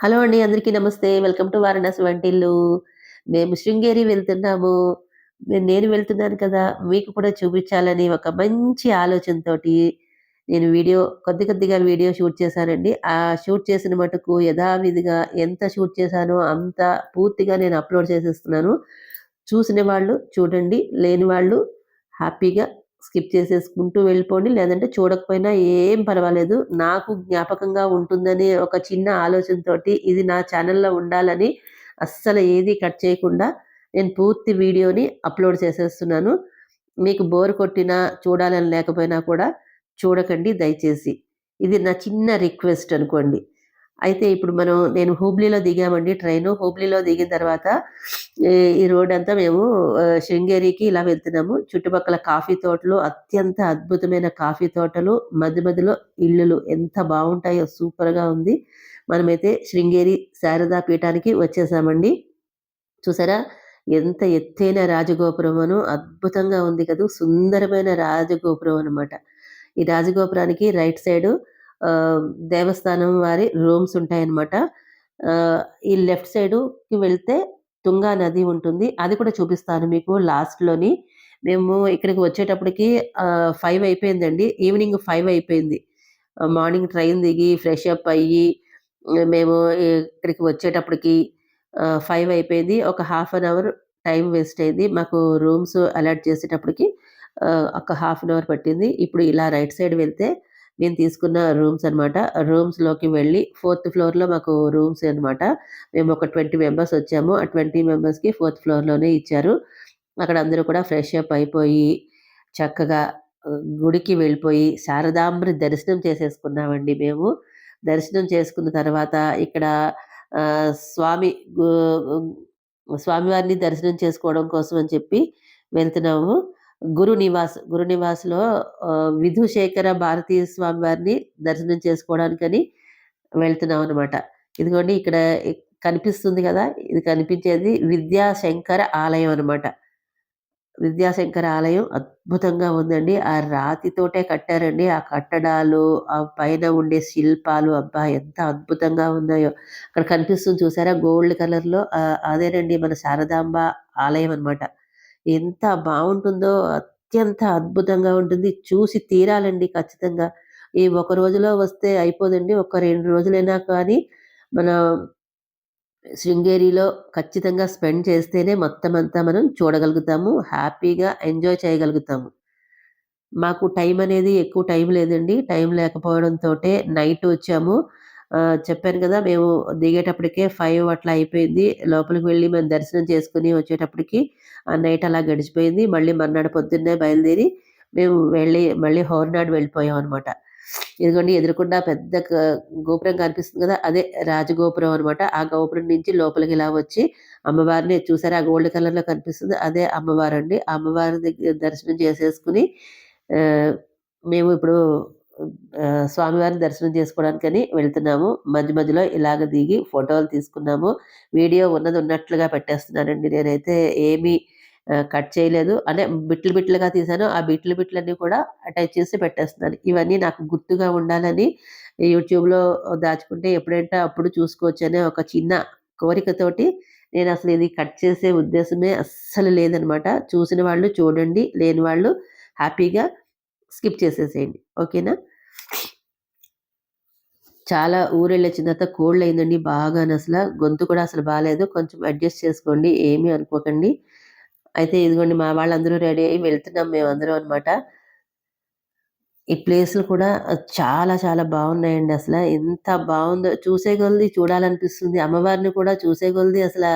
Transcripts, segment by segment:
Hello అండి. అందరికీ నమస్తే. వెల్కమ్ టు వారణాసి వంటిల్లు. మేము శృంగేరి వెళ్తున్నాము. నేను వెళ్తున్నాను కదా! మీకు కూడా చూపించాలని ఒక మంచి ఆలోచనతోటి నేను వీడియో కొద్ది కొద్దిగా వీడియో షూట్ చేశానండి. ఆ షూట్ చేసిన మటుకు యథావిధిగా ఎంత షూట్ చేశానో అంత పూర్తిగా నేను అప్‌లోడ్ చేసేస్తున్నాను. చూసిన వాళ్ళు చూడండి. లేని వాళ్ళు హ్యాపీగా స్కిప్ చేసేసుకుంటూ వెళ్ళిపోండి. లేదంటే చూడకపోయినా ఏం పర్వాలేదు. నాకు జ్ఞాపకంగా ఉంటుందని ఒక చిన్న ఆలోచనతోటి ఇది నా ఛానల్‌లో ఉండాలని అస్సలు ఏది కట్ చేయకుండా నేను పూర్తి వీడియోని అప్‌లోడ్ చేసేస్తున్నాను. మీకు బోర్ కొట్టినా, చూడాలని లేకపోయినా కూడా చూడకండి దయచేసి. ఇది నా చిన్న రిక్వెస్ట్ అనుకోండి. అయితే ఇప్పుడు మనం నేను హూబ్లీలో దిగామండి ట్రైను. హూబ్లీలో దిగిన తర్వాత ఈ ఈ అంతా మేము శృంగేరికి ఇలా వెళ్తున్నాము. చుట్టుపక్కల కాఫీ తోటలు అత్యంత అద్భుతమైన కాఫీ తోటలు, మధ్య మధ్యలో ఇల్లులు ఎంత బాగుంటాయో సూపర్‌గా ఉంది. మనమైతే శృంగేరి శారదా పీఠానికి వచ్చేసామండి. చూసారా? ఎంత ఎత్తైన రాజగోపురమనో అద్భుతంగా ఉంది కదా సుందరమైన రాజగోపురం అనమాట. ఈ రాజగోపురానికి రైట్ సైడు దేవస్థానం వారి రూమ్స్ ఉంటాయన్నమాట. ఈ లెఫ్ట్ సైడుకి వెళ్తే తుంగా నది ఉంటుంది. అది కూడా చూపిస్తాను మీకు లాస్ట్‌లోని. మేము ఇక్కడికి వచ్చేటప్పటికి ఫైవ్ అయిపోయిందండి. ఈవినింగ్ ఫైవ్ అయిపోయింది. మార్నింగ్ ట్రైన్ దిగి ఫ్రెష్ అప్ అయ్యి మేము ఇక్కడికి వచ్చేటప్పటికి ఫైవ్ అయిపోయింది. ఒక half an hour time waste అయింది. మాకు రూమ్స్ అలాట్ చేసేటప్పటికి ఒక హాఫ్ అన్ అవర్ పట్టింది. ఇప్పుడు ఇలా రైట్ సైడ్ వెళ్తే మేము తీసుకున్న రూమ్స్ అనమాట. రూమ్స్‌లోకి వెళ్ళి ఫోర్త్ ఫ్లోర్‌లో మాకు రూమ్స్ అనమాట. మేము ఒక ట్వంటీ మెంబర్స్ వచ్చాము. ఆ ట్వంటీ మెంబర్స్‌కి ఫోర్త్ ఫ్లోర్‌లోనే ఇచ్చారు. అక్కడ అందరూ కూడా ఫ్రెష్ అప్ అయిపోయి చక్కగా గుడికి వెళ్ళిపోయి శారదాంబని దర్శనం చేసేసుకున్నామండి మేము. దర్శనం చేసుకున్న తర్వాత ఇక్కడ స్వామి స్వామివారిని దర్శనం చేసుకోవడం కోసం అని చెప్పి వెళ్తున్నాము. గురు నివాస్ గురు నివాస్‌లో విధుశేఖర భారతీయ స్వామి వారిని దర్శనం చేసుకోవడానికని వెళ్తున్నాం అనమాట. ఇదిగోండి ఇక్కడ కనిపిస్తుంది కదా! ఇది కనిపించేది విద్యాశంకర ఆలయం అనమాట. విద్యాశంకర ఆలయం అద్భుతంగా ఉందండి. ఆ రాతితోటే కట్టారండి. ఆ కట్టడాలు, ఆ పైన ఉండే శిల్పాలు అబ్బా! ఎంత అద్భుతంగా ఉన్నాయో. అక్కడ కనిపిస్తుంది చూసారా గోల్డ్ కలర్‌లో అదేనండి మన శారదాంబ ఆలయం అనమాట. ఎంత బాగుంటుందో అత్యంత అద్భుతంగా ఉంటుంది. చూసి తీరాలండి ఖచ్చితంగా. ఈ ఒక రోజులో వస్తే అయిపోదండి. ఒక రెండు రోజులైనా కానీ మన శృంగేరిలో ఖచ్చితంగా స్పెండ్ చేస్తేనే మొత్తం అంతా మనం చూడగలుగుతాము. హ్యాపీగా ఎంజాయ్ చేయగలుగుతాము. మాకు టైం అనేది ఎక్కువ టైం లేదండి. టైం లేకపోవడంతో నైట్ వచ్చాము. చెప్పాను కదా! మేము దిగేటప్పటికే ఫైవ్ అట్లా అయిపోయింది. లోపలికి వెళ్ళి మేము దర్శనం చేసుకొని వచ్చేటప్పటికి ఆ నైట్ అలా గడిచిపోయింది. మళ్ళీ మర్నాడు పొద్దున్నే బయలుదేరి మేము వెళ్ళి మళ్ళీ హోర్నాడు వెళ్ళిపోయాం అనమాట. ఇదిగోండి ఎదురుకుండా పెద్ద గోపురం కనిపిస్తుంది కదా! అదే రాజగోపురం అనమాట. ఆ గోపురం నుంచి లోపలికి ఇలా వచ్చి అమ్మవారిని చూసారా ఆ గోల్డ్ కలర్‌లో కనిపిస్తుంది. అదే అమ్మవారండి. అండి అమ్మవారి దగ్గర దర్శనం చేసేసుకొని మేము ఇప్పుడు స్వామివారిని దర్శనం చేసుకోవడానికని వెళ్తున్నాము. మధ్య మధ్యలో ఇలాగ దిగి ఫోటోలు తీసుకున్నాము. వీడియో ఉన్నది ఉన్నట్లుగా పెట్టేస్తున్నానండి. నేనైతే ఏమీ కట్ చేయలేదు. అంటే బిట్లు బిట్లుగా తీశాను. ఆ బిట్లు బిట్లన్నీ కూడా అటాచ్ చేసి పెట్టేస్తున్నాను. ఇవన్నీ నాకు గుర్తుగా ఉండాలని యూట్యూబ్‌లో దాచుకుంటే ఎప్పుడంటే అప్పుడు చూసుకోవచ్చు అనే ఒక చిన్న కోరికతోటి నేను అసలు ఇది కట్ చేసే ఉద్దేశమే అస్సలు లేదనమాట. చూసిన వాళ్ళు చూడండి. లేని వాళ్ళు హ్యాపీగా స్కిప్ చేసేసేయండి. ఓకేనా? చాలా ఊరెళ్ళొచ్చిన తర్వాత కోల్డ్ అయిందండి బాగా అసలు గొంతు కూడా అసలు బాగాలేదు కొంచెం అడ్జస్ట్ చేసుకోండి. ఏమీ అనుకోకండి. అయితే ఇదిగోండి మా వాళ్ళందరూ రెడీ అయ్యి వెళ్తున్నాం మేమందరం అనమాట. ఈ ప్లేసులు కూడా చాలా చాలా బాగున్నాయండి అసలు ఎంత బాగుందో చూసే కొలది చూడాలనిపిస్తుంది. అమ్మవారిని కూడా చూసే కొలది అసలు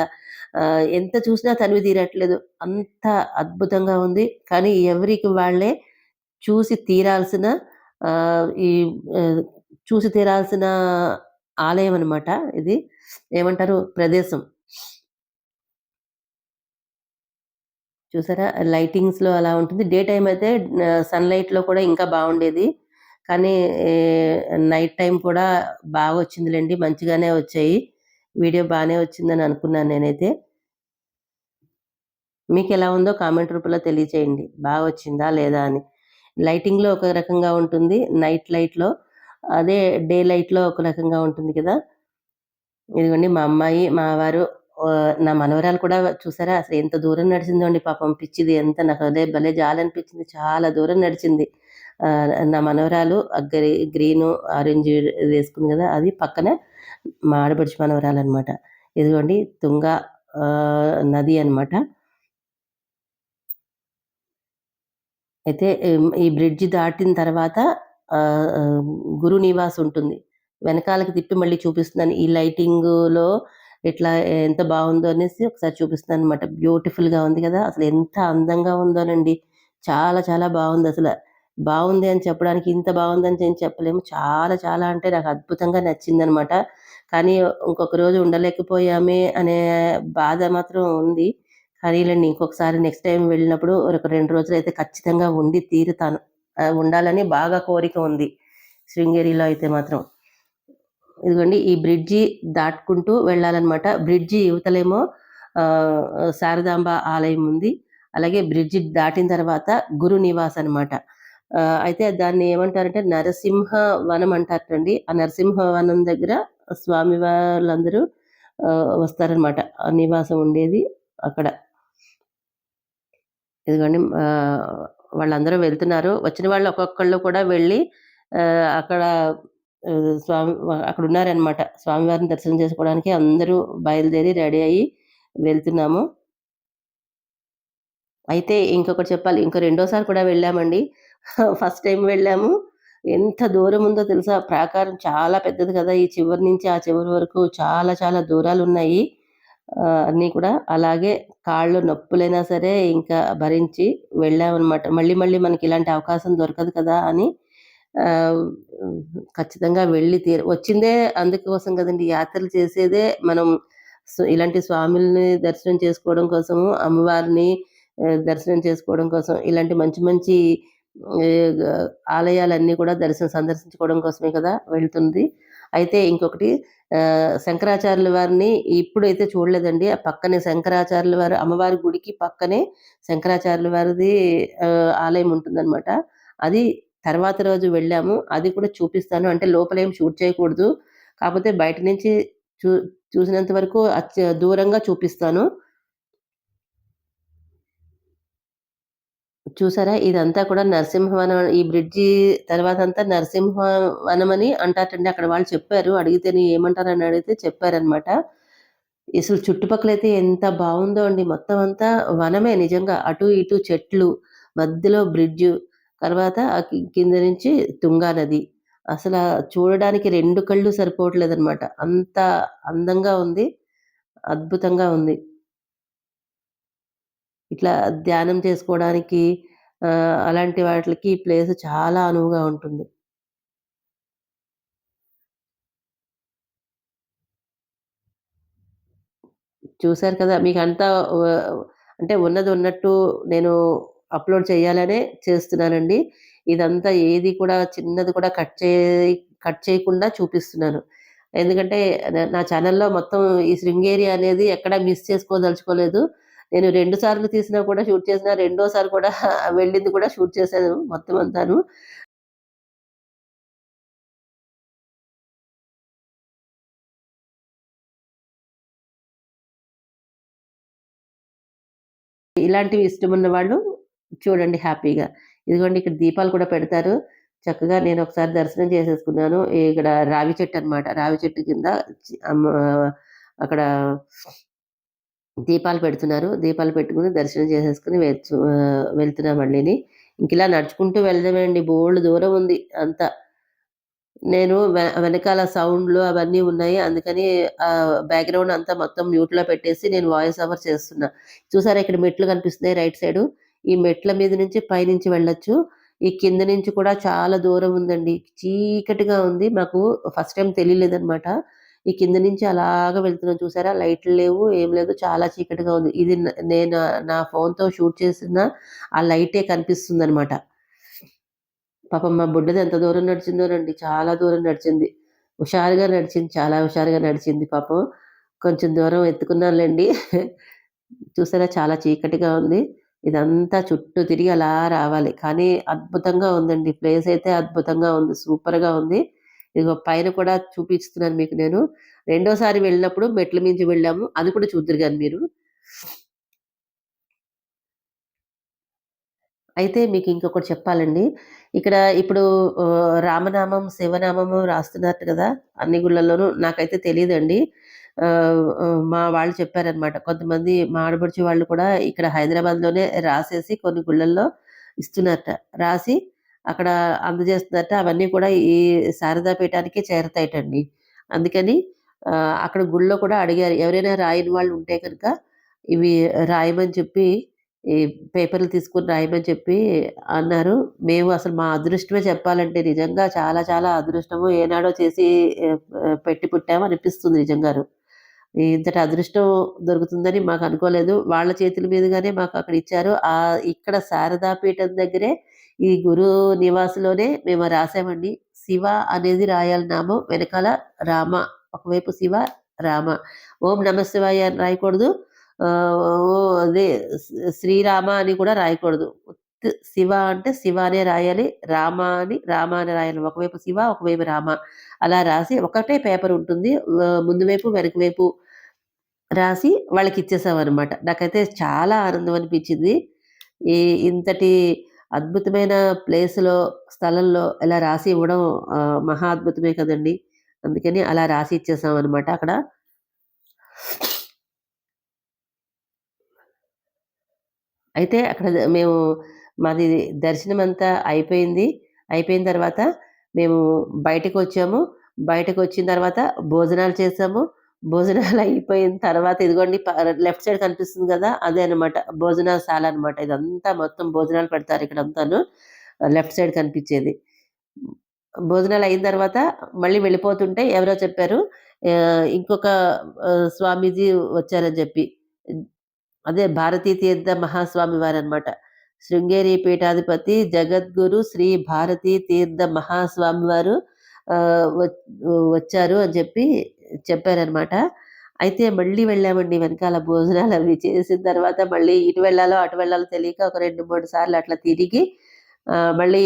ఎంత చూసినా తనివి తీరట్లేదు. అంత అద్భుతంగా ఉంది. కానీ ఎవరికి వాళ్ళే చూసి తీరాల్సిన ఈ చూసి తీరాల్సిన ఆలయం అనమాట ఇది. ఏమంటారు ప్రదేశం. చూసారా? లైటింగ్స్‌లో అలా ఉంటుంది. డే టైం అయితే సన్‌లైట్‌లో కూడా ఇంకా బాగుండేది. కానీ నైట్ టైం కూడా బాగా వచ్చిందిలేండి మంచిగానే వచ్చాయి. వీడియో బాగానే వచ్చిందని అనుకున్నాను నేనైతే. మీకు ఎలా ఉందో కామెంట్ రూపంలో తెలియచేయండి. బాగా వచ్చిందా లేదా అని. లైటింగ్‌లో ఒక రకంగా ఉంటుంది. నైట్ లైట్‌లో అదే డే లైట్‌లో ఒక రకంగా ఉంటుంది కదా! ఇదిగోండి మా అమ్మాయి, మా వారు నా మనవరాలు కూడా చూసారా అసలు ఎంత దూరం నడిచిందో అండి పాపం పిచ్చిది. ఎంత నాకు అదే భలే జాలనిపించింది. చాలా దూరం నడిచింది. నా మనవరాలు ఆ గ్రీ గ్రీను, ఆరెంజ్ వేసుకుంది కదా అది పక్కన మా మనవరాలు అనమాట ఇదిగోండి తుంగ నది అనమాట. అయితే ఈ బ్రిడ్జ్ దాటిన తర్వాత గురు నివాస్ ఉంటుంది. వెనకాలకి తిప్పి మళ్ళీ చూపిస్తున్నాను. ఈ లైటింగ్లో ఇట్లా ఎంత బాగుందో అనేసి ఒకసారి చూపిస్తున్నాను అనమాట బ్యూటిఫుల్‌గా ఉంది కదా అసలు ఎంత అందంగా ఉందోనండి. చాలా చాలా బాగుంది అసలు బాగుంది అని చెప్పడానికి ఇంత బాగుందని నేను చెప్పలేము. చాలా చాలా అంటే నాకు అద్భుతంగా నచ్చిందనమాట. కానీ ఇంకొక రోజు ఉండలేకపోయామే అనే బాధ మాత్రం ఉంది. కానీలెండి ఇంకొకసారి నెక్స్ట్ టైం వెళ్ళినప్పుడు ఒక 2 రోజులైతే ఖచ్చితంగా ఉండి తీరుతాను. ఉండాలని బాగా కోరిక ఉంది. శృంగేరిలో అయితే మాత్రం. ఇదిగోండి ఈ బ్రిడ్జి దాటుకుంటూ వెళ్ళాలన్నమాట బ్రిడ్జి యువతలేమో శారదాంబ ఆలయం ఉంది. అలాగే బ్రిడ్జి దాటిన తర్వాత గురు నివాస్ అనమాట. అయితే దాన్ని ఏమంటారంటే నరసింహ వనం అంటారండి ఆ నరసింహ వనం దగ్గర స్వామి వాళ్ళందరూ వస్తారనమాట. ఆ నివాసం ఉండేది అక్కడ. ఇదిగోండి వాళ్ళందరూ వెళ్తున్నారు. వచ్చిన వాళ్ళు ఒక్కొక్కళ్ళు కూడా వెళ్ళి అక్కడ స్వామి అక్కడ ఉన్నారనమాట స్వామివారిని దర్శనం చేసుకోవడానికి అందరూ బయలుదేరి రెడీ అయ్యి వెళ్తున్నాము. అయితే ఇంకొకటి చెప్పాలి. ఇంకో రెండోసారి కూడా వెళ్ళామండి. ఫస్ట్ టైం వెళ్ళాము. ఎంత దూరం ఉందో తెలుసా? ప్రాకారం చాలా పెద్దది కదా! ఈ చివరి నుంచి ఆ చివరి వరకు చాలా చాలా దూరాలు ఉన్నాయి అన్నీ కూడా. అలాగే కాళ్ళు నొప్పులైనా సరే ఇంకా భరించి వెళ్ళామన్నమాట మళ్ళీ మళ్ళీ మనకి ఇలాంటి అవకాశం దొరకదు కదా! అని ఖచ్చితంగా వెళ్ళి తీర వచ్చిందే అందుకోసం కదండి యాత్రలు చేసేదే మనం ఇలాంటి స్వాముల్ని దర్శనం చేసుకోవడం కోసము, అమ్మవారిని దర్శనం చేసుకోవడం కోసం ఇలాంటి మంచి మంచి ఆలయాలన్నీ కూడా దర్శనం సందర్శించుకోవడం కోసమే కదా వెళ్తుంది. అయితే ఇంకొకటి శంకరాచార్యుల వారిని ఇప్పుడైతే చూడలేదండి. ఆ పక్కనే శంకరాచార్యుల వారు అమ్మవారి గుడికి పక్కనే శంకరాచార్యుల వారిది ఆలయం ఉంటుందనమాట. అది తర్వాత రోజు వెళ్ళాము. అది కూడా చూపిస్తాను. అంటే లోపలేం షూట్ చేయకూడదు. కాకపోతే బయట నుంచి చూ చూసినంత వరకు దూరంగా చూపిస్తాను. చూసారా? ఇదంతా కూడా నరసింహవనం ఈ బ్రిడ్జి తర్వాత తర్వాతంతా నరసింహవనమని అంటారండి అక్కడ వాళ్ళు చెప్పారు. అడిగితేనే ఏమంటారని అడిగితే చెప్పారనమాట. అసలు అయితే ఎంత బాగుందో అండి. మొత్తం అంతా వనమే నిజంగా. అటు ఇటు చెట్లు, మధ్యలో బ్రిడ్జు, తర్వాత కింద నుంచి తుంగా నది. అసలు చూడడానికి రెండు కళ్ళు సరిపోవట్లేదనమాట. అంత అందంగా ఉంది. అద్భుతంగా ఉంది. ఇట్లా ధ్యానం చేసుకోవడానికి అలాంటి వాటికి ఈ ప్లేస్ చాలా అనువుగా ఉంటుంది. చూశారు కదా! మీకంతా అంతా అంటే ఉన్నది ఉన్నట్టు నేను అప్‌లోడ్ చేయాలనే చేస్తున్నానండి. ఇదంతా ఏది కూడా చిన్నది కూడా కట్ చేయి కట్ చేయకుండా చూపిస్తున్నాను. ఎందుకంటే నా ఛానల్లో మొత్తం ఈ శృంగేరి అనేది ఎక్కడ మిస్ చేసుకోదలుచుకోలేదు. నేను రెండు సార్లు తీసినా కూడా షూట్ చేసిన రెండోసారి కూడా వెళ్ళింది కూడా షూట్ చేశాను మొత్తం అంతాను. ఇలాంటివి ఇష్టమున్న వాళ్ళు చూడండి హ్యాపీగా. ఇదిగోండి ఇక్కడ దీపాలు కూడా పెడతారు. చక్కగా నేను ఒకసారి దర్శనం చేసేసుకున్నాను. ఇక్కడ రావి చెట్టు అనమాట రావి చెట్టు కింద అక్కడ దీపాలు పెడుతున్నారు. దీపాలు పెట్టుకొని దర్శనం చేసేసుకొని వెచ్చు ఆహ్, మళ్ళీని మళ్ళీని. ఇంకిలా నడుచుకుంటూ వెళ్దామండి బోల్డ్ దూరం ఉంది అంతా. నేను వె వెనకాల సౌండ్‌లు అవన్నీ ఉన్నాయి. అందుకని బ్యాక్‌గ్రౌండ్ అంతా మొత్తం మ్యూట్‌లో పెట్టేసి నేను వాయిస్ ఓవర్ చేస్తున్నా. చూసారా ఇక్కడ మెట్లు కనిపిస్తున్నాయి రైట్ సైడు. ఈ మెట్ల మీద నుంచి పైనుంచి వెళ్ళొచ్చు. ఈ కింద నుంచి కూడా చాలా దూరం ఉందండి. చీకటిగా ఉంది. మాకు ఫస్ట్ టైమ్ తెలియలేదనమాట. ఈ కింద నుంచి అలాగా వెళ్తున్నాం చూసారా? లైట్లు లేవు, ఏం లేదు. చాలా చీకటిగా ఉంది. ఇది నేను నా ఫోన్‌తో షూట్ చేసిన ఆ లైటే కనిపిస్తుంది అనమాట పాపం మా బుడ్డది ఎంత దూరం నడిచిందోనండి. చాలా దూరం నడిచింది. హుషారుగా నడిచింది. చాలా హుషారుగా నడిచింది పాపం. కొంచెం దూరం ఎత్తుకున్నానులేండి చూసారా చాలా చీకటిగా ఉంది. ఇదంతా చుట్టూ తిరిగి అలా రావాలి. కానీ అద్భుతంగా ఉందండి. ప్లేస్ అయితే అద్భుతంగా ఉంది. సూపర్‌గా ఉంది. ఇదిగో పైన కూడా చూపిస్తున్నాను మీకు నేను. రెండోసారి వెళ్ళినప్పుడు మెట్ల మించి వెళ్ళాము. అది కూడా చూద్దురు కానీ మీరు. అయితే మీకు ఇంకొకటి చెప్పాలండి. ఇక్కడ ఇప్పుడు రామనామం, శివనామము రాస్తున్నారు కదా! అన్ని గుళ్ళల్లోనూ నాకైతే తెలియదండి మా వాళ్ళు చెప్పారనమాట. కొంతమంది మా ఆడపడుచు వాళ్ళు కూడా ఇక్కడ హైదరాబాద్‌లోనే రాసేసి కొన్ని గుళ్ళల్లో ఇస్తున్నారట. రాసి అక్కడ అందజేస్తున్నారట. అవన్నీ కూడా ఈ శారదాపీఠానికి చేరతాయటండి. అందుకని అక్కడ గుళ్ళో కూడా అడిగారు. ఎవరైనా రాయని వాళ్ళు ఉంటే కనుక ఇవి రాయమని చెప్పి ఈ పేపర్‌లు తీసుకుని రాయమని చెప్పి అన్నారు. మేము అసలు మా అదృష్టమే చెప్పాలంటే నిజంగా చాలా చాలా అదృష్టము. ఏనాడో చేసి పెట్టి పుట్టాము అనిపిస్తుంది నిజంగారు ఇంతటి అదృష్టం దొరుకుతుందని మాకు అనుకోలేదు. వాళ్ళ చేతుల మీదుగానే మాకు అక్కడ ఇచ్చారు. ఆ ఇక్కడ శారదా పీఠం దగ్గరే ఈ గురు నివాసులోనే మేము రాసామండి. శివ అనేది రాయాలి నామం. వెనకాల రామ. ఒకవైపు శివ, రామ. ఓం నమ శివాయ అని రాయకూడదు. అదే శ్రీరామ అని కూడా రాయకూడదు. శివ అంటే శివ అనే రాయాలి. రామ అని రామ అని రాయాలి. ఒకవైపు శివ, ఒకవైపు రామ. అలా రాసి ఒకటే పేపర్ ఉంటుంది. ముందు వైపు, వెనక వైపు రాసి వాళ్ళకిచ్చేసామనమాట. నాకైతే చాలా ఆనందం అనిపించింది. ఈ ఇంతటి అద్భుతమైన ప్లేస్‌లో, స్థలంలో ఇలా రాసి ఇవ్వడం మహా అద్భుతమే కదండీ! అందుకని అలా రాసి ఇచ్చేసాం అనమాట అక్కడ. అయితే అక్కడ మేము మాది దర్శనం అంతా అయిపోయింది. అయిపోయిన తర్వాత మేము బయటకు వచ్చాము బయటకు వచ్చిన తర్వాత భోజనాలు చేసాము. భోజనాలు అయిపోయిన తర్వాత ఇదిగోండి ప లెఫ్ట్ సైడ్ కనిపిస్తుంది కదా అదే అనమాట. భోజనశాల అనమాట. ఇదంతా మొత్తం భోజనాలు పెడతారు ఇక్కడ అంతాను లెఫ్ట్ సైడ్ కనిపించేది భోజనాలు అయిన తర్వాత మళ్ళీ వెళ్ళిపోతుంటే ఎవరో చెప్పారు. ఇంకొక స్వామీజీ వచ్చారని చెప్పి అదే భారతీ తీర్థ మహాస్వామి వారనమాట. శృంగేరి పీఠాధిపతి జగద్గురు శ్రీ భారతీ తీర్థ మహాస్వామి వారు వచ్చారు అని చెప్పి చెప్పారనమాట. అయితే మళ్ళీ వెళ్ళామండి వెనకాల భోజనాలు అవి చేసిన తర్వాత మళ్ళీ ఇటు వెళ్ళాలో, అటు వెళ్ళాలో తెలియక ఒక 2, 3 సార్లు అట్లా తిరిగి మళ్ళీ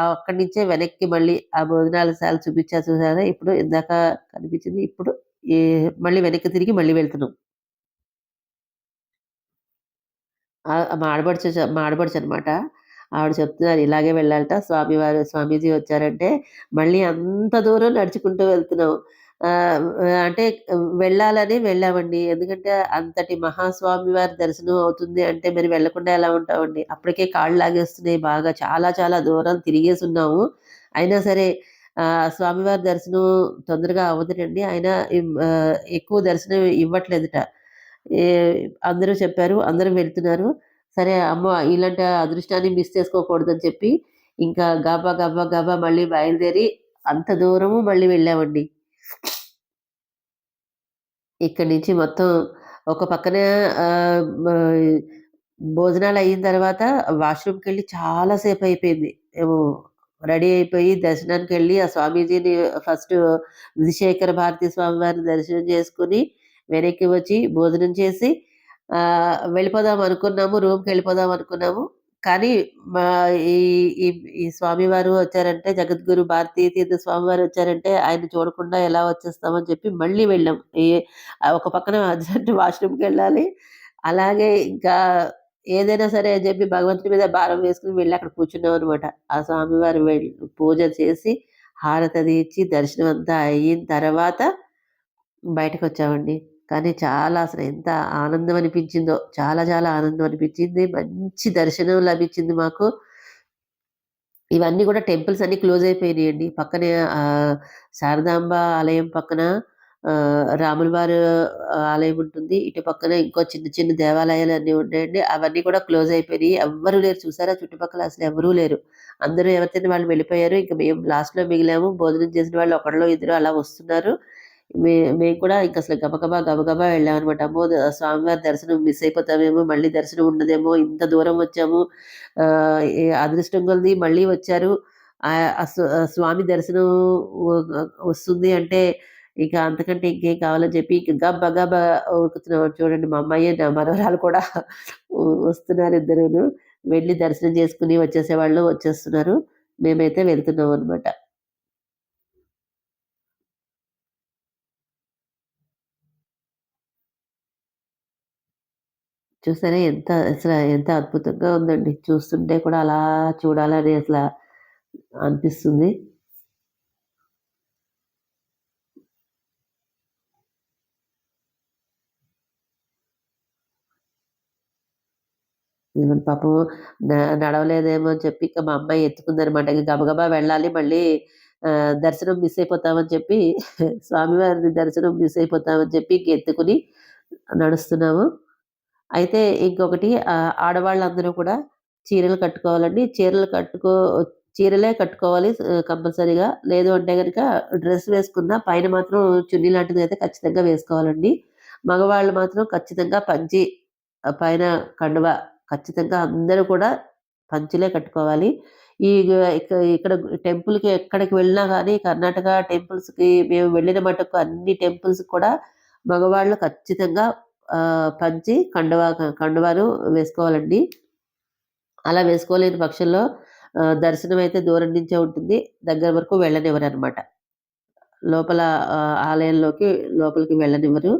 అక్కడి నుంచే వెనక్కి మళ్ళీ ఆ భోజనాల సార్ చూపించా చూసారా? ఇప్పుడు ఇందాక కనిపించింది. ఇప్పుడు మళ్ళీ వెనక్కి తిరిగి మళ్ళీ వెళ్తున్నాం. మా ఆడబడుచు మా ఆడబడుచు అనమాట ఆవిడ చెప్తున్నారు ఇలాగే వెళ్ళాలట. స్వామివారు స్వామీజీ వచ్చారంటే, మళ్ళీ అంత దూరం నడుచుకుంటూ వెళ్తున్నాం. అంటే వెళ్ళాలని వెళ్ళామండి. ఎందుకంటే అంతటి మహాస్వామి వారి దర్శనం అవుతుంది అంటే మరి వెళ్ళకుండా ఎలా ఉంటామండి. అప్పటికే కాళ్ళు లాగేస్తున్నాయి బాగా. చాలా చాలా దూరం తిరిగేసి ఉన్నాము అయినా సరే స్వామివారి దర్శనం తొందరగా అవ్వదుటండి. అయినా ఎక్కువ దర్శనం ఇవ్వట్లేదుట. అందరూ చెప్పారు. అందరూ వెళ్తున్నారు. సరే అమ్మ ఇలాంటి అదృష్టాన్ని మిస్ చేసుకోకూడదని చెప్పి, ఇంకా గబా, గబా, గబా మళ్ళీ బయలుదేరి అంత దూరము మళ్ళీ వెళ్ళామండి. ఇక్కడి నుంచి మొత్తం ఒక పక్కన భోజనాలు అయిన తర్వాత వాష్రూమ్కి వెళ్ళి చాలా సేపయిపోయింది. మేము రెడీ అయిపోయి దర్శనానికి వెళ్ళి ఆ స్వామీజీని ఫస్ట్ విధిశేఖర భారతి స్వామి వారిని దర్శనం చేసుకొని, వెనక్కి వచ్చి భోజనం చేసి వెళ్ళిపోదాం అనుకున్నాము. రూమ్‌కెళ్ళిపోదాం అనుకున్నాము. కానీ మా ఈ ఈ ఈ స్వామివారు వచ్చారంటే జగద్గురు భారతీ తీర్థ స్వామివారు వచ్చారంటే ఆయన చూడకుండా ఎలా వచ్చేస్తామని చెప్పి మళ్ళీ వెళ్ళాం. ఈ ఒక పక్కన అర్జెంట్ వాష్‌రూమ్‌కెళ్ళాలి. అలాగే ఇంకా ఏదైనా సరే అని చెప్పి భగవంతుడి మీద భారం వేసుకుని వెళ్ళి అక్కడ కూర్చున్నాం అనమాట ఆ స్వామివారు వెళ్ళి పూజ చేసి, హారతది ఇచ్చి, దర్శనం అంతా అయిన తర్వాత బయటకు వచ్చామండి కానీ చాలా అసలు ఎంత ఆనందం అనిపించిందో. చాలా చాలా ఆనందం అనిపించింది. మంచి దర్శనం లభించింది మాకు. ఇవన్నీ కూడా టెంపుల్స్ అన్నీ క్లోజ్ అయిపోయినాయండి. పక్కనే శారదాంబ ఆలయం పక్కన రాములవారు ఆలయం ఉంటుంది. ఇటు పక్కన ఇంకో చిన్న చిన్న దేవాలయాలు అన్నీ ఉన్నాయండి. అవన్నీ కూడా క్లోజ్ అయిపోయినాయి. ఎవ్వరు లేరు చూసారా చుట్టుపక్కల అసలు ఎవరూ లేరు. అందరూ ఎవరితోనే వాళ్ళు వెళ్ళిపోయారు. ఇంకా మేము లాస్ట్‌లో మిగిలాము. భోజనం చేసిన వాళ్ళు ఒకళ్ళు ఇద్దరు అలా వస్తున్నారు. మే మేము కూడా ఇంకా అసలు గబగబా, గబగబా వెళ్ళామనమాట. అమ్మో! స్వామివారి దర్శనం మిస్ అయిపోతామేమో, మళ్ళీ దర్శనం ఉండదేమో, ఇంత దూరం వచ్చాము. అదృష్టం కొలది మళ్ళీ వచ్చారు. స్వామి దర్శనం వస్తుంది అంటే ఇక అంతకంటే ఇంకేం కావాలని చెప్పి ఇక గబ్బ గబ్బ ఉరుకుతున్నాం. చూడండి మా అమ్మాయి, నా మనవరాలు కూడా వస్తున్నారు ఇద్దరును వెళ్ళి దర్శనం చేసుకుని వచ్చేసేవాళ్ళు వచ్చేస్తున్నారు. మేమైతే వెళ్తున్నామనమాట. చూసారా ఎంత అసలు ఎంత అద్భుతంగా ఉందండి. చూస్తుంటే కూడా అలా చూడాలని అసలు అనిపిస్తుంది. పాపం న నడవలేదేమో అని చెప్పి ఇక మా అమ్మాయి ఎత్తుకుందనమాట. ఇంకా గబగబా వెళ్ళాలి మళ్ళీ దర్శనం మిస్ అయిపోతామని చెప్పి స్వామివారి దర్శనం మిస్ అయిపోతామని చెప్పి ఇంక ఎత్తుకొని నడుస్తున్నాము. అయితే ఇంకొకటి ఆడవాళ్ళందరూ కూడా చీరలు కట్టుకోవాలండి. చీరలు కట్టుకో చీరలే కట్టుకోవాలి కంపల్సరీగా. లేదు అంటే కనుక డ్రెస్ వేసుకున్న పైన మాత్రం చున్నీ లాంటిది అయితే ఖచ్చితంగా వేసుకోవాలండి. మగవాళ్ళు మాత్రం ఖచ్చితంగా పంచి పైన కండువ ఖచ్చితంగా అందరూ కూడా పంచిలే కట్టుకోవాలి. ఈ ఇక్కడ టెంపుల్‌కి ఎక్కడికి వెళ్ళినా కానీ కర్ణాటక టెంపుల్స్‌కి మేము వెళ్ళిన మటుకు అన్ని టెంపుల్స్ కూడా మగవాళ్ళు ఖచ్చితంగా పంచి కండువా కండువాను వేసుకోవాలండి. అలా వేసుకోలేని పక్షంలో దర్శనం అయితే దూరం నుంచే ఉంటుంది. దగ్గర వరకు వెళ్ళనివ్వరు అనమాట లోపల ఆలయంలోకి లోపలికి వెళ్ళనివ్వరు.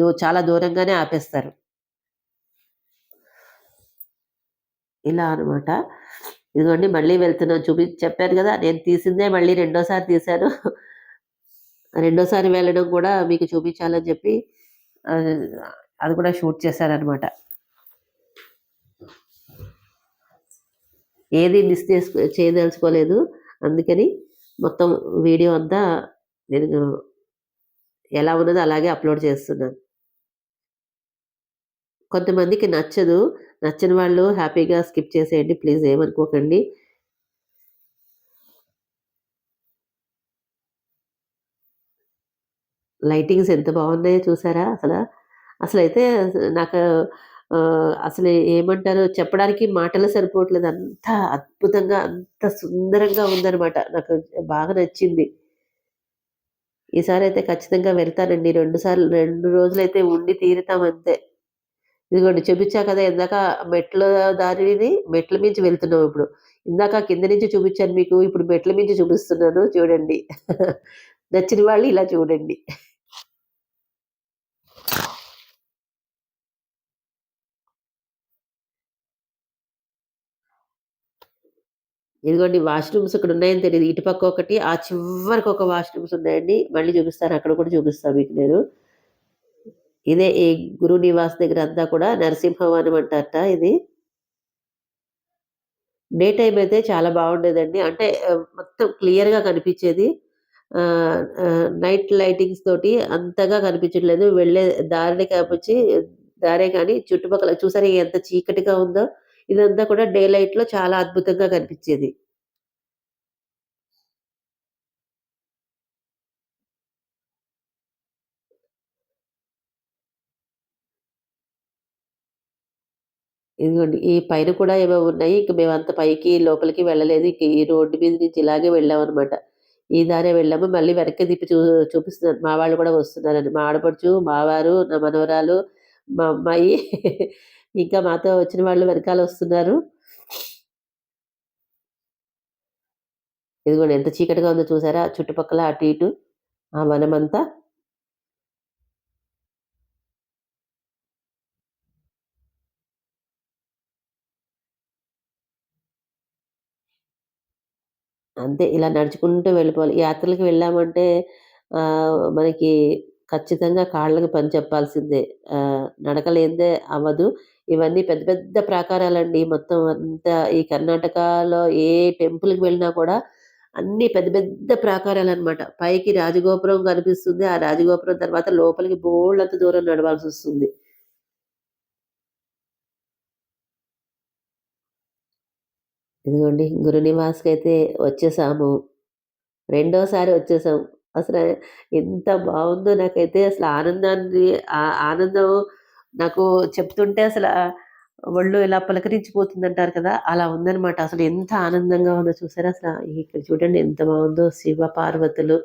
దూ చాలా దూరంగానే ఆపేస్తారు. ఇలా అనమాట. ఇదిగోండి మళ్ళీ వెళ్తున్నాను చూపి చెప్పాను కదా నేను తీసిందే మళ్ళీ రెండోసారి తీశాను. రెండోసారి వెళ్ళడం కూడా మీకు చూపించాలని చెప్పి అది కూడా షూట్ చేశారనమాట ఏది మిస్ చేసుకో చేయదలుచుకోలేదు. అందుకని మొత్తం వీడియో అంతా నేను ఎలా ఉన్నదో అలాగే అప్‌లోడ్ చేస్తున్నాను. కొంతమందికి నచ్చదు. నచ్చని వాళ్ళు హ్యాపీగా స్కిప్ చేసేయండి. ప్లీజ్ ఏమనుకోకండి. లైటింగ్స్ ఎంత బాగున్నాయో చూసారా అసలు అసలైతే నాకు అసలు ఏమంటారు చెప్పడానికి మాటలు సరిపోవట్లేదు. అంత అద్భుతంగా, అంత సుందరంగా ఉందనమాట. నాకు బాగా నచ్చింది. ఈసారి అయితే ఖచ్చితంగా వెళ్తానండి. రెండు సార్లు రెండు రోజులైతే ఉండి తీరుతాం అంతే. ఇదిగోండి చూపించా కదా! ఇందాక మెట్ల దారిని మెట్ల మించి వెళ్తున్నాం ఇప్పుడు. ఇందాక కింద నుంచి చూపించాను మీకు. ఇప్పుడు మెట్ల మించి చూపిస్తున్నాను చూడండి. నచ్చిన వాళ్ళు ఇలా చూడండి. ఇదిగోండి వాష్‌రూమ్స్ ఇక్కడ ఉన్నాయని తెలియదు ఇటుపక్క ఒకటి, ఆ చివరికి ఒక వాష్‌రూమ్స్ ఉన్నాయండి. మళ్ళీ చూపిస్తాను. అక్కడ కూడా చూపిస్తాను మీకు నేను. ఇదే ఈ గురు నివాస్ దగ్గర అంతా కూడా నరసింహవనం అంటారట ఇది. డే టైం అయితే చాలా బాగుండేదండి. అంటే మొత్తం క్లియర్‌గా కనిపించేది నైట్ లైటింగ్స్ తోటి అంతగా కనిపించట్లేదు. వెళ్ళే దారిని కాపొచ్చి దారే కానీ చుట్టుపక్కల చూసారా ఎంత చీకటిగా ఉందో? ఇదంతా కూడా డే లైట్‌లో చాలా అద్భుతంగా కనిపించేది ఇదిగోండి ఈ పైన కూడా ఏమో ఉన్నాయి. ఇంక మేమంత పైకి లోపలికి వెళ్ళలేదు. ఇంక ఈ రోడ్డు మీద నుంచి ఇలాగే వెళ్ళామనమాట. ఈ దారే వెళ్ళాము. మళ్ళీ వెనక్కి తిప్పి చూ చూపిస్తున్నారు మా వాళ్ళు కూడా వస్తున్నారండి మా ఆడపడుచు, మావారు నా మనవరాలు, మా అమ్మాయి ఇంకా మాతో వచ్చిన వాళ్ళు వెనకాల వస్తున్నారు. ఇదిగోండి ఎంత చీకటిగా ఉందో చూసారా? చుట్టుపక్కల అటు ఇటు ఆ వనమంతా. అంతే ఇలా నడుచుకుంటూ వెళ్ళిపోవాలి. యాత్రలకు వెళ్ళామంటే మనకి ఖచ్చితంగా కాళ్ళకి పని చెప్పాల్సిందే. నడకలేందే అవ్వదు. ఇవన్నీ పెద్ద పెద్ద ప్రాకారాలండి. మొత్తం అంతా ఈ కర్ణాటకలో ఏ టెంపుల్‌కి వెళ్ళినా కూడా అన్ని పెద్ద పెద్ద ప్రాకారాలు అనమాట పైకి రాజగోపురం కనిపిస్తుంది. ఆ రాజగోపురం తర్వాత లోపలికి బోళ్ళంత దూరం నడవాల్సి వస్తుంది ఇదిగోండి గురు అయితే వచ్చేసాము. రెండోసారి వచ్చేసాం. అసలు ఎంత బాగుందో నాకైతే అసలు ఆనందాన్ని ఆ ఆనందం నాకు చెప్తుంటే అసలు ఒళ్ళు ఇలా పులకరించిపోతుందంటారు కదా! అలా ఉందనమాట. అసలు ఎంత ఆనందంగా ఉందో చూసారా అసలు ఇక్కడ చూడండి ఎంత బాగుందో శివ పార్వతులు.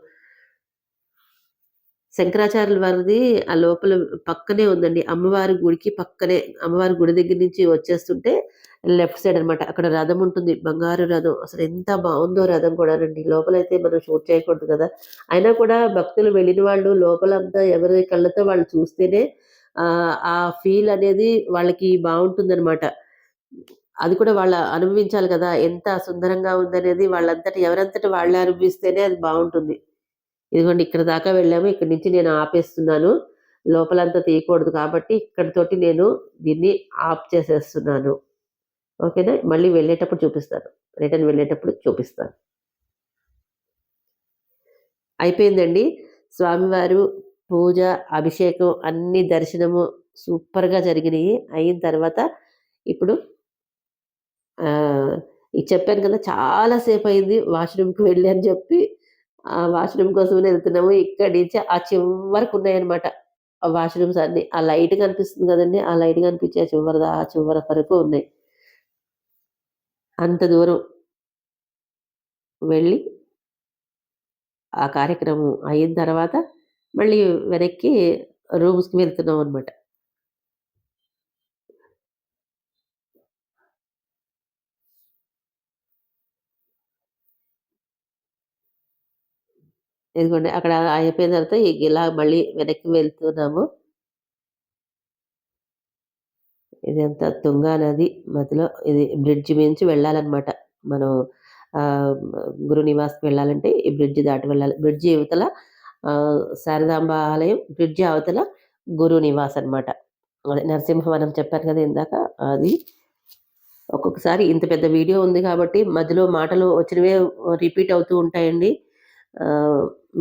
శంకరాచార్యుల వారిది ఆ లోపల పక్కనే ఉందండి. అమ్మవారి గుడికి పక్కనే అమ్మవారి గుడి దగ్గర నుంచి వచ్చేస్తుంటే లెఫ్ట్ సైడ్ అనమాట. అక్కడ రథం ఉంటుంది. బంగారు రథం. అసలు ఎంత బాగుందో రథం కూడా కూడానండి. లోపలైతే మనం షూట్ చేయకూడదు కదా! అయినా కూడా భక్తులు వెళ్ళిన వాళ్ళు లోపలంతా ఎవరి కళ్ళతో వాళ్ళు చూస్తేనే ఆ ఫీల్ అనేది వాళ్ళకి బాగుంటుందన్నమాట. అది కూడా వాళ్ళ అనుభవించాలి కదా ఎంత సుందరంగా ఉందనేది వాళ్ళంతటి ఎవరంతటి వాళ్ళే అనుభవిస్తేనే అది బాగుంటుంది. ఇదిగోండి ఇక్కడ దాకా వెళ్ళాము ఇక్కడ నుంచి నేను ఆపేస్తున్నాను. లోపలంతా తీయకూడదు కాబట్టి ఇక్కడితోటి నేను దీన్ని ఆఫ్ చేసేస్తున్నాను. ఓకేనా? మళ్ళీ వెళ్ళేటప్పుడు చూపిస్తాను. రిటర్న్ వెళ్ళేటప్పుడు చూపిస్తాను. అయిపోయిందండి. స్వామివారు పూజ అభిషేకం అన్ని దర్శనము సూపర్గా జరిగినాయి. అయిన తర్వాత ఇప్పుడు చెప్పాను కదా చాలాసేపు అయింది వాష్రూమ్కి వెళ్ళి అని చెప్పి ఆ వాష్రూమ్ కోసం వెళ్తున్నాము. ఇక్కడి నుంచి ఆ చివరకు ఉన్నాయన్నమాట ఆ వాష్రూమ్స్ అన్ని. ఆ లైట్ కనిపిస్తుంది కదండి ఆ లైట్ కనిపించే చివరి ఆ చివరి వరకు ఉన్నాయి. అంత దూరం వెళ్ళి ఆ కార్యక్రమం అయిన తర్వాత మళ్ళీ వెనక్కి రూమ్స్కి వెళ్తున్నాం అనమాట ఎందుకంటే అక్కడ అయిపోయిన తర్వాత ఇలా మళ్ళీ వెనక్కి వెళ్తున్నాము. ఇదంతా తుంగా నది మధ్యలో ఇది బ్రిడ్జ్ నుంచి వెళ్ళాలన్నమాట. మనం గురు నివాస్కి వెళ్ళాలంటే ఈ బ్రిడ్జ్ దాటి వెళ్ళాలి. బ్రిడ్జి యువతల శారదాంబ ఆలయం బ్రిడ్జి అవతల గురు నివాస్ అనమాట అదే నరసింహవనం చెప్పాను కదా ఇందాక అది ఒక్కొక్కసారి ఇంత పెద్ద వీడియో ఉంది కాబట్టి మధ్యలో మాటలు వచ్చినవే రిపీట్ అవుతూ ఉంటాయండి.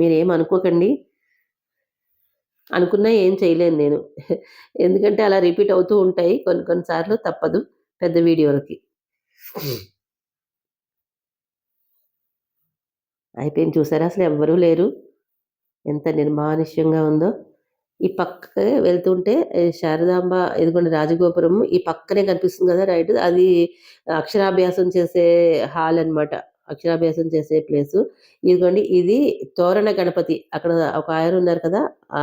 మీరేం అనుకోకండి. అనుకున్నా ఏం చేయలేను నేను. ఎందుకంటే అలా రిపీట్ అవుతూ ఉంటాయి కొన్ని కొన్నిసార్లు తప్పదు పెద్ద వీడియోలకి. అయిపోయింది చూసారా? అసలు ఎవ్వరూ లేరు. ఎంత నిర్మానుష్యంగా ఉందో. ఈ పక్కకే వెళ్తుంటే శారదాంబ ఎదుగుండి రాజగోపురం ఈ పక్కనే కనిపిస్తుంది కదా రైట్? అది అక్షరాభ్యాసం చేసే హాల్ అనమాట అక్షరాభ్యాసం చేసే ప్లేసు. ఇదిగోండి ఇది తోరణ గణపతి. అక్కడ ఒక ఆయన ఉన్నారు కదా ఆ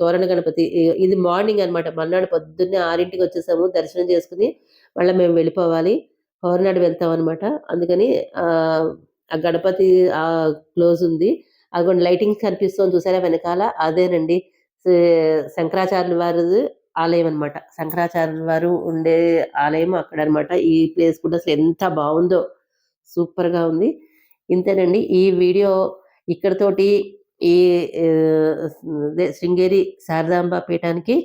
తోరణ గణపతి. ఇది మార్నింగ్ అనమాట మన్నాడు పొద్దున్నే ఆరింటికి వచ్చేసాము దర్శనం చేసుకుని మళ్ళీ మేము వెళ్ళిపోవాలి. హోరనాడు వెళ్తాం అనమాట అందుకని ఆ గణపతి ఆ క్లోజ్ ఉంది. అదిగోండి లైటింగ్ కనిపిస్తుంది చూసారా వెనకాల? అదేనండి. శంకరాచార్యుల వారి ఆలయం అనమాట శంకరాచార్యుల వారు ఉండే ఆలయం అక్కడ అనమాట ఈ ప్లేస్ కూడా అసలు ఎంత బాగుందో సూపర్గా ఉంది. ఇంతేనండి. ఈ వీడియో ఇక్కడతోటి ఈ శృంగేరి శారదాంబ పీఠానికి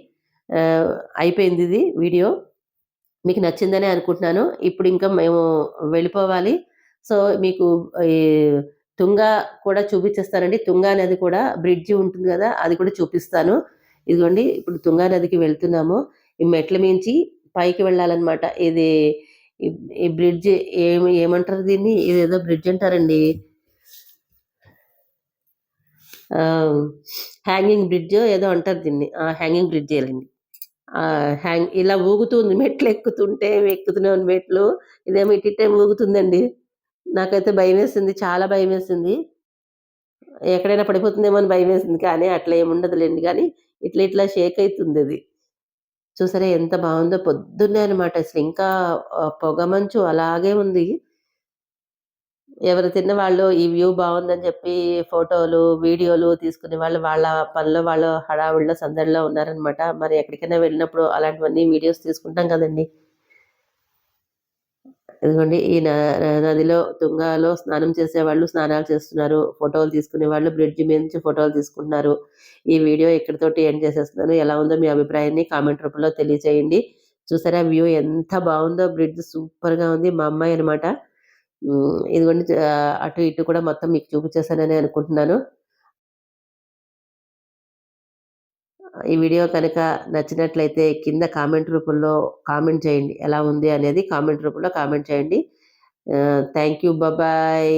అయిపోయింది ఇది వీడియో. మీకు నచ్చిందని అనుకుంటున్నాను. ఇప్పుడు ఇంకా మేము వెళ్ళిపోవాలి. సో మీకు ఈ తుంగ కూడా చూపించేస్తానండి. తుంగా నది కూడా బ్రిడ్జి ఉంటుంది కదా అది కూడా చూపిస్తాను. ఇదిగోండి ఇప్పుడు తుంగా నదికి వెళ్తున్నాము. ఈ మెట్ల మించి పైకి వెళ్ళాలన్నమాట. ఇది ఈ బ్రిడ్జ్ ఏమి ఏమంటారు దీన్ని? ఇదేదో బ్రిడ్జ్ అంటారండి. హ్యాంగింగ్ బ్రిడ్జ్ ఏదో అంటారు దీన్ని. హ్యాంగింగ్ బ్రిడ్జ్ వెళ్ళండి హ్యాంగ్ ఇలా ఊగుతుంది మెట్లు ఎక్కుతుంటే ఎక్కుతున్నాం మెట్లు. ఇదేమో ఇటు ఊగుతుందండి. నాకైతే భయం వేసింది చాలా భయం వేసింది ఎక్కడైనా పడిపోతుందేమో అని భయం వేసింది కానీ అట్లా ఏముండదులేండి కానీ ఇట్లా ఇట్లా షేక్ అవుతుంది అది. చూసారా ఎంత బాగుందో పొద్దున్నే అనమాట అసలు ఇంకా పొగ మంచు అలాగే ఉంది. ఎవరు తిన్న వాళ్ళు ఈ వ్యూ బాగుందని చెప్పి ఫోటోలు వీడియోలు తీసుకునే వాళ్ళు వాళ్ళ పనిలో వాళ్ళు హడావుడిలో సందడిలో ఉన్నారనమాట మరి ఎక్కడికైనా వెళ్ళినప్పుడు అలాంటివన్నీ వీడియోస్ తీసుకుంటాం కదండి. ఎందుకంటే ఈ నదిలో తుంగలో స్నానం చేసేవాళ్ళు స్నానాలు చేస్తున్నారు. ఫోటోలు తీసుకునే వాళ్ళు బ్రిడ్జ్ మీద నుంచి ఫోటోలు తీసుకుంటున్నారు. ఈ వీడియో ఇక్కడితోటి ఎండ్ చేసేస్తున్నాను. ఎలా ఉందో మీ అభిప్రాయాన్ని కామెంట్ రూపంలో తెలియజేయండి చూసారా వ్యూ ఎంత బాగుందో బ్రిడ్జ్ సూపర్గా ఉంది. మా అమ్మాయి అనమాట ఇదిగోండి అటు ఇటు కూడా మొత్తం మీకు చూపించేసానని అనుకుంటున్నాను. ఈ వీడియో కనుక నచ్చినట్లయితే కింద కామెంట్ రూపంలో కామెంట్ చేయండి. ఎలా ఉంది అనేది కామెంట్ రూపంలో కామెంట్ చేయండి. Thank you bye